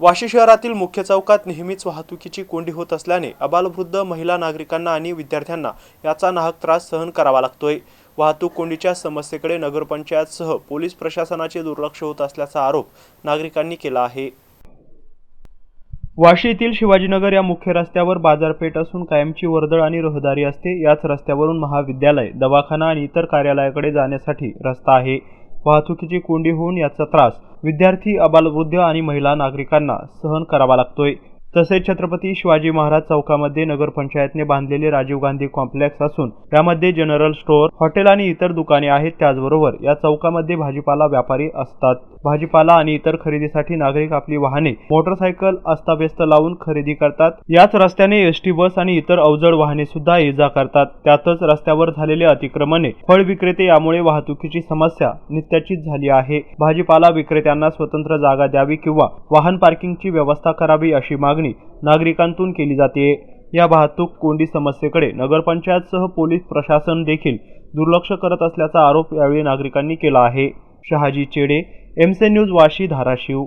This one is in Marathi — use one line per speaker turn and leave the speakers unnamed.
वाशी शहरातील मुख्य चौकात नेहमीच वाहतुकीची कोंडी होत असल्याने अबालवृद्ध महिला नागरिकांना आणि विद्यार्थ्यांना याचा नाहक त्रास सहन करावा लागतोय. वाहतूक कोंडीच्या समस्येकडे नगरपंचायतसह पोलीस प्रशासनाचे दुर्लक्ष होत असल्याचा आरोप नागरिकांनी केला आहे. वाशी येथील शिवाजीनगर या मुख्य रस्त्यावर बाजारपेठ असून कायमची वर्दळ आणि रहदारी असते. याच रस्त्यावरून महाविद्यालय दवाखाना आणि इतर कार्यालयाकडे जाण्यासाठी रस्ता आहे. वाहतुकीची कोंडी होऊन याचा त्रास विद्यार्थी अबालवृद्ध आणि महिला नागरिकांना सहन करावा लागतोय. तसेच छत्रपती शिवाजी महाराज चौकामध्ये नगरपंचायतने बांधलेले राजीव गांधी कॉम्प्लेक्स असून यामध्ये जनरल स्टोअर हॉटेल आणि इतर दुकाने आहेत. त्याचबरोबर या चौकामध्ये भाजीपाला व्यापारी असतात. भाजीपाला आणि इतर खरेदीसाठी नागरिक आपली वाहने मोटरसायकल अस्ताव्यस्त लावून खरेदी करतात. याच रस्त्याने एस टी बस आणि इतर अवजड वाहने सुद्धा ये जा करतात. त्यातच रस्त्यावर झालेले अतिक्रमणे फळ विक्रेते यामुळे वाहतुकीची समस्या नित्याचीच झाली आहे. भाजीपाला विक्रेत्यांना स्वतंत्र जागा द्यावी किंवा वाहन पार्किंगची व्यवस्था करावी अशी मागणी नागरिकांतून केली जाते. या वाहतूक कोंडी समस्येकडे नगरपंचायतसह पोलीस प्रशासन देखील दुर्लक्ष करत असल्याचा आरोप यावेळी नागरिकांनी केला आहे. शहाजी चेडे एमसे न्यूज वाशी धाराशिव.